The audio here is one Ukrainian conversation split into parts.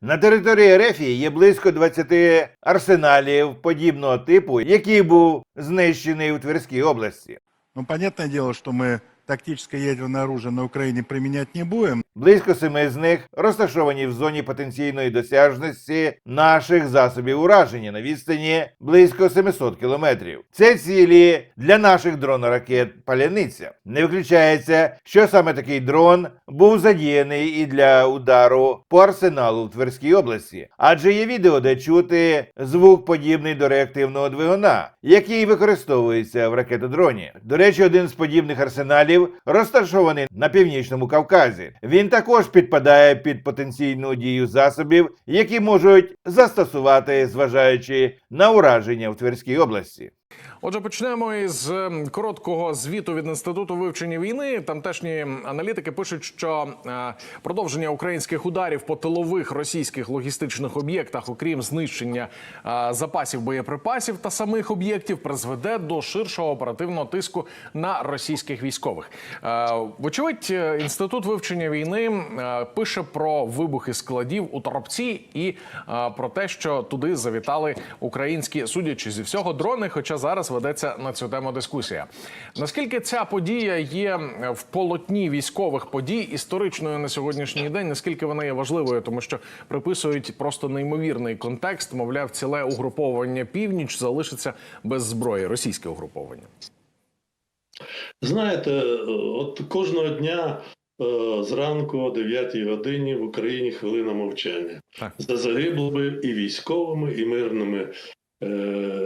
На території Рефії є близько 20 арсеналів подібного типу, який був знищений у Тверській області. Ну, понятне діло, що ми тактичне ядерне оружие на Україні приміняти не будем. Близько семи з них розташовані в зоні потенційної досяжності наших засобів ураження на відстані близько 700 кілометрів. Це цілі для наших дрон-ракет Паляниця. Не виключається, що саме такий дрон був задіяний і для удару по арсеналу в Тверській області, адже є відео, де чути звук подібний до реактивного двигуна, який використовується в ракетодроні. До речі, один з подібних арсеналів розташований на північному Кавказі. Він також підпадає під потенційну дію засобів, які можуть застосувати, зважаючи на ураження в Тверській області. Отже, почнемо із ем, короткого звіту від інституту вивчення війни. Тамтешні аналітики пишуть, що е, продовження українських ударів по тилових російських логістичних об'єктах, окрім знищення е, запасів боєприпасів та самих об'єктів, призведе до ширшого оперативного тиску на російських військових. Е, Вочевидь, інститут вивчення війни пише про вибухи складів у Торопці і про те, що туди завітали українські, судячи зі всього, дрони. Хоча зараз ведеться на цю тему дискусія. Наскільки ця подія є в полотні військових подій історичною на сьогоднішній день? Наскільки вона є важливою, тому що приписують просто неймовірний контекст, мовляв, ціле угруповання північ залишиться без зброї, російське угруповання. Знаєте, от кожного дня е, зранку о 9 годині в Україні хвилина мовчання Так. за загиблими і військовими, і мирними е,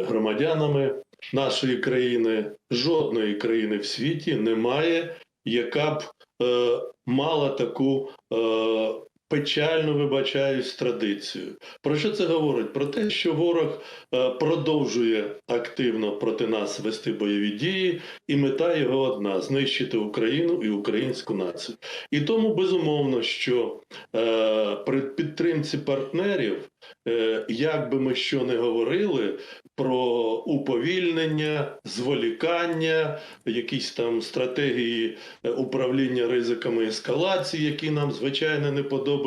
громадянами нашої країни. Жодної країни в світі немає, яка б е, мала таку. Е, Печально вибачаюсь традицію. Про що це говорить? Про те, що ворог е, продовжує активно проти нас вести бойові дії, і мета його одна знищити Україну і українську націю. І тому безумовно, що е, при підтримці партнерів, е, як би ми що не говорили про уповільнення, зволікання, якісь там стратегії е, управління ризиками ескалації, які нам звичайно не подобаються,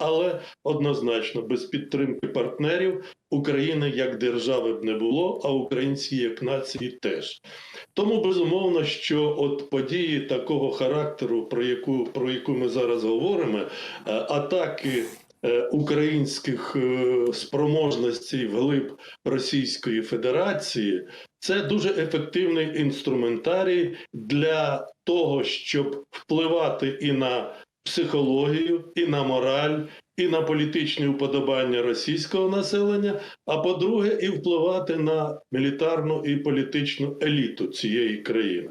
але однозначно без підтримки партнерів України як держави б не було, а українці як нації теж. Тому безумовно, що от події такого характеру, про яку про яку ми зараз говоримо, е, атаки. е, Українських е, спроможностей вглиб Російської Федерації це дуже ефективний інструментарій для того, щоб впливати і на психологію, і на мораль, і на політичні уподобання російського населення, а по-друге, і впливати на мілітарну і політичну еліту цієї країни.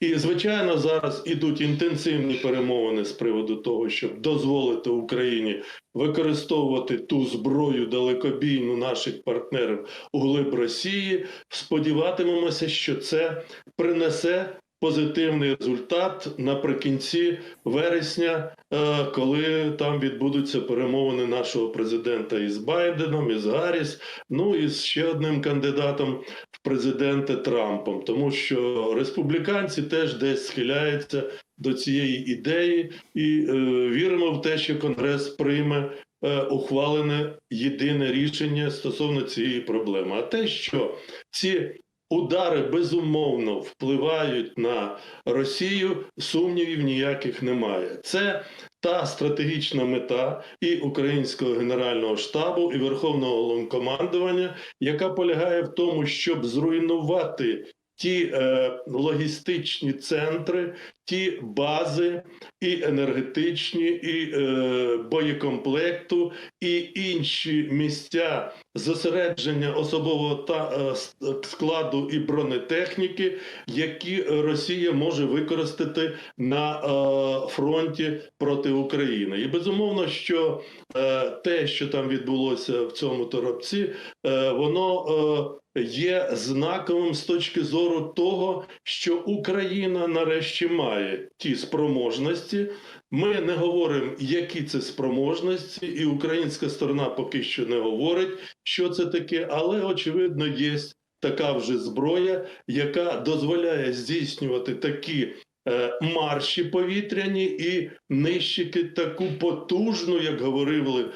І звичайно, зараз ідуть інтенсивні перемовини з приводу того, щоб дозволити Україні використовувати ту зброю далекобійну наших партнерів у глиб Росії. Сподіватимемося, що це принесе позитивний результат наприкінці вересня, е, коли там відбудуться перемовини нашого президента із Байденом, із Гарріс, ну і з ще одним кандидатом в президенти Трампом, тому що республіканці теж десь схиляються до цієї ідеї, і е, віримо в те, що Конгрес прийме е, ухвалене єдине рішення стосовно цієї проблеми. А те, що ці удари безумовно впливають на Росію, сумнівів ніяких немає. Це та стратегічна мета і українського генерального штабу, і верховного головнокомандування, яка полягає в тому, щоб зруйнувати. Ті е, логістичні центри, ті бази, і енергетичні, і е, боєкомплекту, і інші місця зосередження особового та е, складу і бронетехніки, які Росія може використати на е, фронті проти України. І безумовно, що е, те, що там відбулося в цьому торопці, е, воно. Е, Є знаковим з точки зору того, що Україна нарешті має ті спроможності. Ми не говоримо, які це спроможності, і українська сторона поки що не говорить, що це таке, але очевидно є така вже зброя, яка дозволяє здійснювати такі марші повітряні і нищити таку потужну, як говорили е,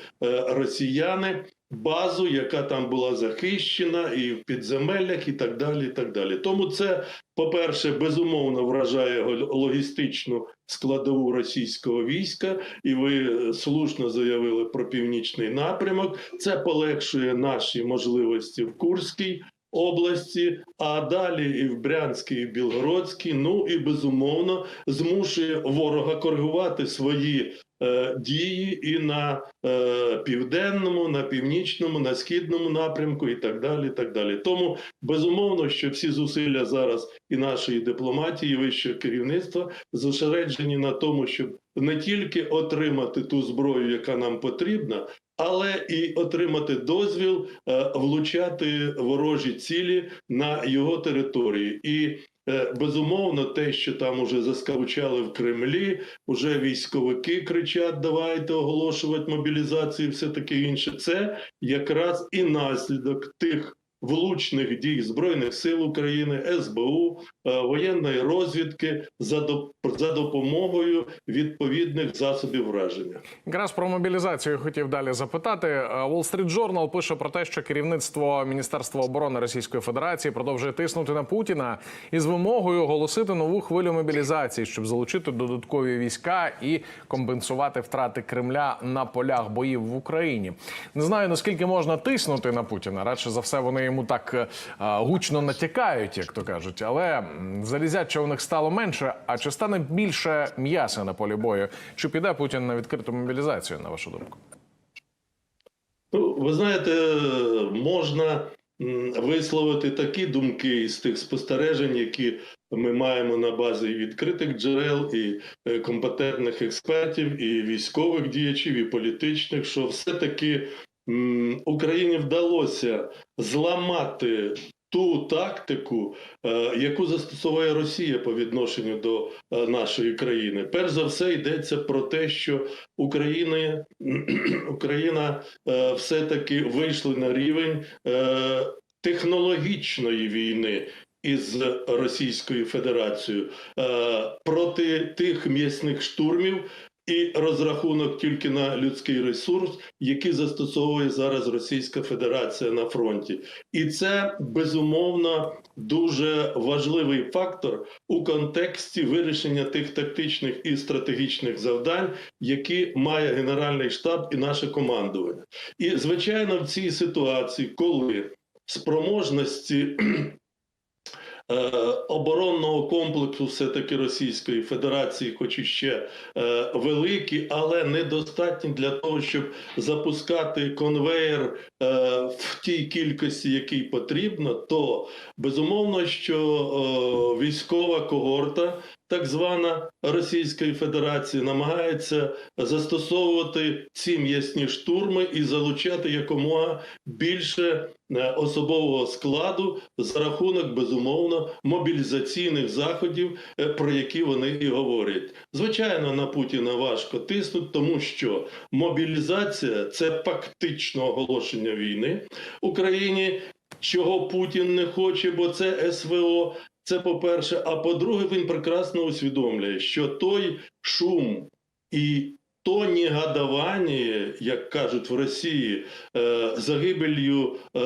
росіяни, базу, яка там була захищена, і в підземеллях, і так далі. І так далі. Тому це, по-перше, безумовно вражає логістичну складову російського війська, і ви е, слушно заявили про північний напрямок. Це полегшує наші можливості в Курській області, а далі і в Брянській, і в Білгородській. Ну і безумовно змушує ворога коригувати свої е, дії і на е, південному, на північному, на східному напрямку, і так далі. Так далі. Тому безумовно, що всі зусилля зараз і нашої дипломатії, і вищого керівництва зосереджені на тому, щоб не тільки отримати ту зброю, яка нам потрібна. Але і отримати дозвіл е, влучати ворожі цілі на його території, і е, безумовно, те, що там уже заскавучали в Кремлі, уже військовики кричать: давайте оголошувати мобілізацію, і все таке інше. Це якраз і наслідок тих влучних дій збройних сил України, СБУ, воєнної розвідки за за допомогою відповідних засобів враження. Якраз про мобілізацію хотів далі запитати. Е, Wall Street Journal пише про те, що керівництво Міністерства оборони Російської Федерації продовжує тиснути на Путіна із вимогою оголосити нову хвилю мобілізації, щоб залучити додаткові війська і компенсувати втрати Кремля на полях боїв в Україні. Не знаю наскільки можна тиснути на Путіна. Радше за все, вони йому так е, гучно натякають, як то кажуть. Але залізяча у них стало менше. А чи стане більше м'яса на полі бою? Чи піде Путін на відкриту мобілізацію, на вашу думку? Ну, ви знаєте, можна висловити такі думки із тих спостережень, які ми маємо на базі відкритих джерел, і е, компетентних експертів, і військових діячів, і політичних, що все-таки Україні вдалося зламати. Ту тактику, е, яку застосовує Росія по відношенню до е, нашої країни, перш за все йдеться про те, що Україна, Україна е, все-таки вийшли на рівень технологічної війни із Російською Федерацією проти тих м'ясних штурмів. І розрахунок тільки на людський ресурс, який застосовує зараз Російська Федерація на фронті, і це безумовно дуже важливий фактор у контексті вирішення тих тактичних і стратегічних завдань, які має Генеральний штаб і наше командування. І звичайно, в цій ситуації, коли спроможності е, оборонного комплексу все-таки Російської Федерації, хоч і ще е, великі, але недостатні для того, щоб запускати конвейер е, в тій кількості, якій потрібно, то безумовно, що військова когорта. Так звана Російської Федерації намагається застосовувати ці м'ясні штурми і залучати якомога більше особового складу за рахунок безумовно мобілізаційних заходів, е, про які вони і говорять. Звичайно, на Путіна важко тиснути, тому що мобілізація це фактично оголошення війни Україні. Чого Путін не хоче, бо це СВО. Це по-перше. А по-друге, він прекрасно усвідомлює, що той шум і то негодування, як кажуть в Росії, е, загибелью е,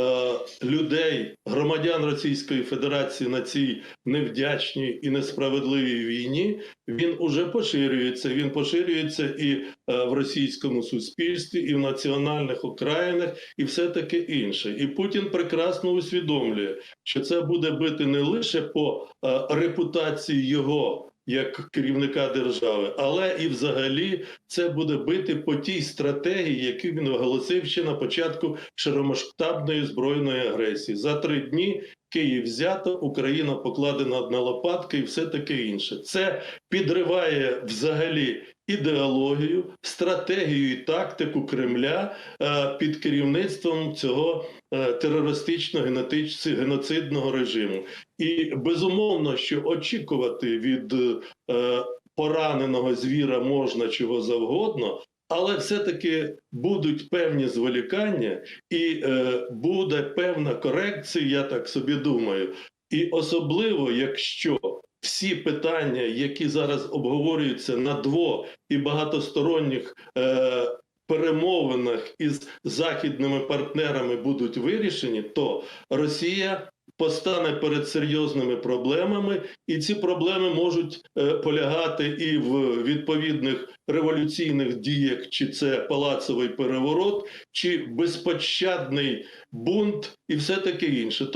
людей, громадян Російської Федерації на цій невдячній і несправедливій війні, він уже поширюється. Він поширюється і е, в російському суспільстві, і в національних окраїнах, і все таке інше. І Путін прекрасно усвідомлює, що це буде бити не лише по репутації його. Як керівника держави, але і взагалі це буде бити по тій стратегії, яку він оголосив ще на початку широмасштабної збройної агресії. За три дні Київ взято, Україна покладена на лопатки і все таке інше. Це підриває взагалі ідеологію, стратегію і тактику Кремля е, під керівництвом цього е, терористично-геноцидного режиму. І безумовно, що очікувати від е, пораненого звіра можна чого завгодно. Але все-таки будуть певні зволікання, і е, буде певна корекція, я так собі думаю. І особливо, якщо всі питання, які зараз обговорюються на дво і багатосторонніх е, перемовинах із західними партнерами будуть вирішені, то Росія постане перед серйозними проблемами, і ці проблеми можуть е, полягати і в відповідних революційних діях, чи це палацовий переворот, чи безпощадний бунт, і все таке інше.